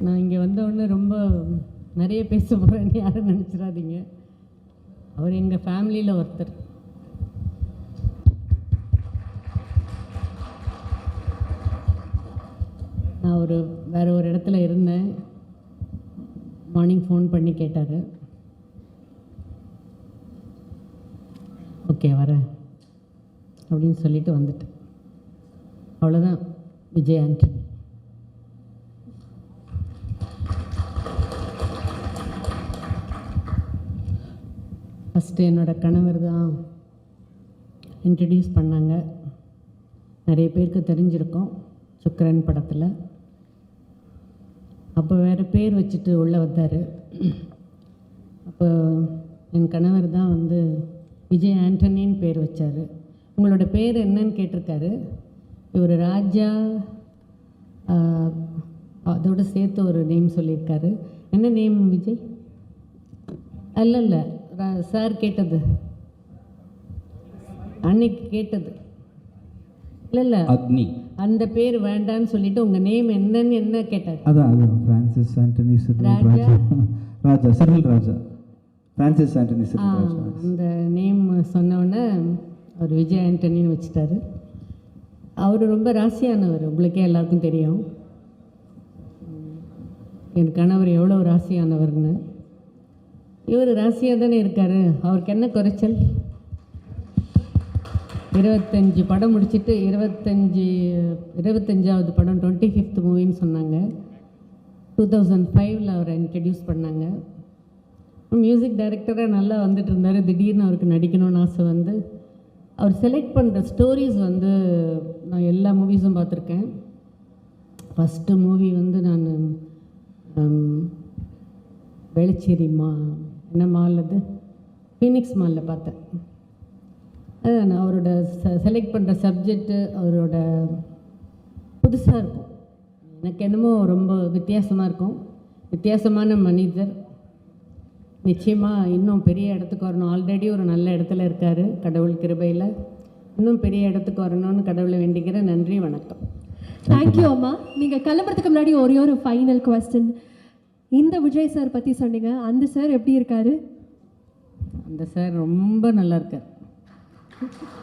நான் இங்கே வந்தவுடனே ரொம்ப நிறைய பேச போகிறேன்னு யாரும் நினச்சிடாதீங்க. அவர் எங்கள் ஃபேமிலியில் ஒருத்தர். நான் ஒரு வேறு ஒரு இடத்துல இருந்தேன். மார்னிங் ஃபோன் பண்ணி கேட்டார். ஓகே வரேன். அப்படின்னு சொல்லிட்டு வந்துட்டேன். அவ்வளோதான் விஜய் ஆண்டனி ஃபஸ்ட்டு என்னோட கணவர் தான் இன்ட்ரடியூஸ் பண்ணாங்க. நிறைய பேருக்கு தெரிஞ்சிருக்கோம் சுக்கரன் படத்தில். அப்போ வேறு பேர் வச்சுட்டு உள்ளே வந்தார். அப்போ என் கணவர் தான் வந்து விஜய் ஆண்டனின்னு பேர் வச்சார். உங்களோட பேர் என்னன்னு கேட்டிருக்காரு. இவர் ராஜா அதோடு சேர்த்து ஒரு நேம் சொல்லியிருக்காரு. என்ன நேம் விஜய்? அல்ல இல்லை சார் கேட்டது. அன்னைக்கு கேட்டது. இல்லை இல்லை. அக்னி. அந்த பேர் வேண்டான்னு சொல்லிட்டு உங்கள் நேம் என்னன்னு என்ன கேட்டார்? அதான் அதான். ஃப்ரான்சிஸ் ஆண்டனி ராஜா. ராஜா. சிறில் ராஜா. ஃப்ரான்சிஸ் ஆண்டனி சிறில் ராஜா. அந்த நேம் சொன்னோடனே அவர் விஜய் ஆண்டனின்னு வச்சுட்டாரு. அவர் ரொம்ப ராசியானவர். உங்களுக்கே எல்லாருக்கும் தெரியும். என் கணவர் எவ்வளோ ராசியானவர்னு. இவர் ராசியாக தானே இருக்கார்? அவருக்கு என்ன குறைச்சல்? இருபத்தஞ்சி படம் முடிச்சிட்டு இருபத்தஞ்சி இருபத்தஞ்சாவது படம் டுவெண்ட்டி ஃபிஃப்த் மூவின்னு சொன்னாங்க டூ தௌசண்ட் ஃபைவ்ல அவரை இன்ட்ரடியூஸ் பண்ணாங்க. மியூசிக் டைரக்டராக நல்லா வந்துட்டு இருந்தார். திடீர்னு அவருக்கு நடிக்கணும்னு ஆசை வந்து அவர் செலக்ட் பண்ணுற ஸ்டோரிஸ் வந்து நான் எல்லா மூவிஸும் பார்த்துருக்கேன். ஃபஸ்ட்டு மூவி வந்து நான் வெளிச்சேரி மா என்ன மால் அது? ஃபீனிக்ஸ் மாலில் பார்த்தேன். அதான் நான் அவரோட செலக்ட் பண்ணுற சப்ஜெக்ட்டு அவரோட புதுசாக இருக்கும். எனக்கு என்னமோ ரொம்ப வித்தியாசமாக இருக்கும். வித்தியாசமான மனிதர். நிச்சயமாக இன்னும் பெரிய இடத்துக்கு வரணும். ஆல்ரெடி ஒரு நல்ல இடத்துல இருக்கார் கடவுள் கிருபையில். இன்னும் பெரிய இடத்துக்கு வரணும்னு கடவுளை வேண்டிக்கிறேன். நன்றி வணக்கம். தேங்க்யூ அம்மா. நீங்கள் கிளம்புறதுக்கு முன்னாடி ஒரே ஒரு ஃபைனல் கொஸ்டின் இந்த விஜய் சார் பற்றி சொன்னீங்க. அந்த சார் எப்படி இருக்காரு? அந்த சார் ரொம்ப நல்லா இருக்கார்.